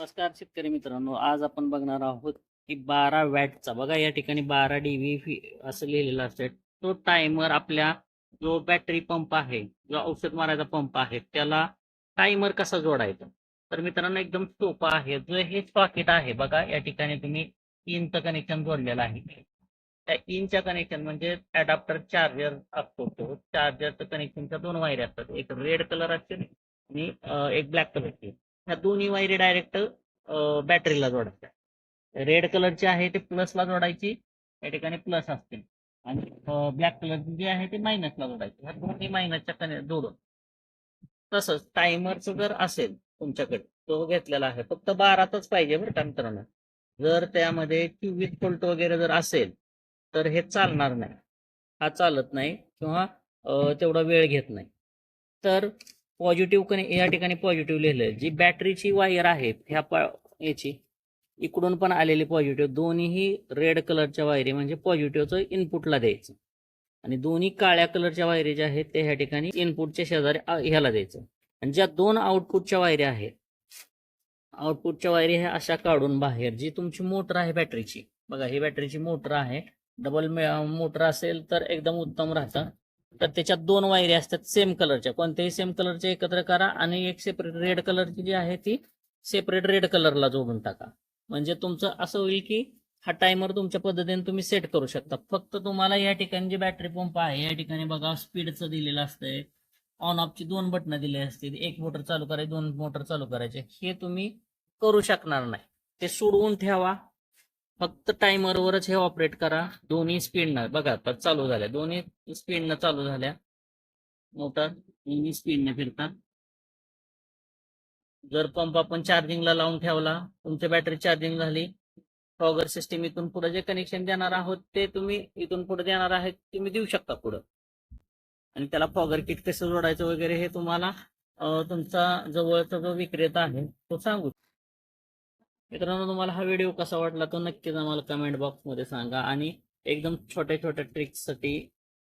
नमस्कार शेतकरी मित्रांनो आज आपण बघणार आहोत की बारा वॅटचा बघा या ठिकाणी बारा डी व्ही असं लिहिलेलं असेल तो टायमर आपल्या जो बॅटरी पंप आहे जो औषध मारायचा पंप आहे त्याला टायमर कसा जोडायचा? तर मित्रांनो एकदम सोपं आहे. जो हे सॉकेट आहे बघा या ठिकाणी तुम्ही इनचं कनेक्शन जोडलेलं आहे. त्या इनच्या कनेक्शन म्हणजे अडॅप्टर चार्जर असतो तो. चार्जरचं कनेक्शनच्या दोन वायर असतात. एक रेड कलर असते आणि एक ब्लॅक कलरची ह्या दोन्ही वायरी डायरेक्ट बॅटरीला जोडायच्या. रेड कलरची आहे ते प्लसला जोडायची. या ठिकाणी प्लस असतील. आणि ब्लॅक कलरची जी आहे ते मायनसला जोडायची. ह्या दोन्ही मायनसच्या कने जोडून. तसंच टायमरचं जर असेल तुमच्याकडे तो घेतलेला आहे. फक्त बारातच पाहिजे बरं का मित्रांनो. जर त्यामध्ये चोवीस फोल्ट वगैरे जर असेल तर हे चालणार नाही. हा चालत नाही किंवा तेवढा वेळ घेत नाही. तर पॉझिटिव्ह कने या ठिकाणी पॉझिटिव्ह लिहिलं जी बॅटरीची वायर आहे ह्या प याची इकडून पण आलेली पॉझिटिव्ह दोन्हीही रेड कलरच्या वायरी म्हणजे पॉझिटिव्हचं इनपुटला द्यायचं. आणि दोन्ही काळ्या कलरच्या वायरी ज्या आहेत ते ह्या ठिकाणी इनपुटच्या शेजारी ह्याला द्यायचं. आणि ज्या दोन आउटपुटच्या वायरी आहेत आउटपुटच्या वायरी ह्या अशा काढून बाहेर जी तुमची मोटर आहे बॅटरीची बघा ही बॅटरीची मोटर आहे. डबल मोटर असेल तर एकदम उत्तम राहतं. तर त्याच्यात दोन वायरी असतात सेम कलरच्या कोणत्याही सेम कलरच्या एकत्र करा आणि एक सेपरेट रेड कलरची जी आहे ती सेपरेट रेड कलरला जोडून टाका. म्हणजे तुमचं असं होईल की हा टायमर तुमच्या पद्धतीने तुम्ही सेट करू शकता. फक्त तुम्हाला या ठिकाणी जे बॅटरी पंप आहे या ठिकाणी बघा स्पीडचं दिलेलं असतंय. ऑन ऑफची दोन बटणं दिली असतील. एक मोटर चालू करायची दोन मोटर चालू करायचे. हे तुम्ही करू शकणार नाही. ते सोडवून ठेवा. फक्त टायमरवरच हे ऑपरेट करा. दोन्ही स्पीडनं बघा तर चालू झाल्या. दोन्ही स्पीडनं चालू झाल्या. मोटर दोन्ही स्पीडने फिरतात. जर पंप आपण चार्जिंगला लावून ठेवला तुमची बॅटरी चार्जिंग झाली फॉगर सिस्टीम इथून पुढे जे कनेक्शन देणार आहोत ते तुम्ही इथून पुढे देणार आहे तुम्ही देऊ शकता पुढं. आणि त्याला पॉगर किट कसं जोडायचं वगैरे हे तुम्हाला तुमचा जवळचा जो विक्रेता आहे तो सांगू मित्रांनो तुम्हाला हा व्हिडिओ कसा वाटला तो नक्कीच आम्हाला कमेंट बॉक्समध्ये सांगा. आणि एकदम छोट्या छोट्या ट्रिक्ससाठी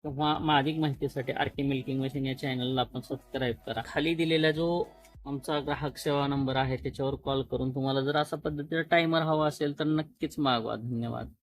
किंवा अधिक माहितीसाठी आरके मिल्किंग मशीन या चॅनलला आपण सबस्क्राईब करा. खाली दिलेला जो आमचा ग्राहक सेवा नंबर आहे त्याच्यावर कॉल करून तुम्हाला जर अशा पद्धतीचा टायमर हवा असेल तर नक्कीच मागवा. धन्यवाद.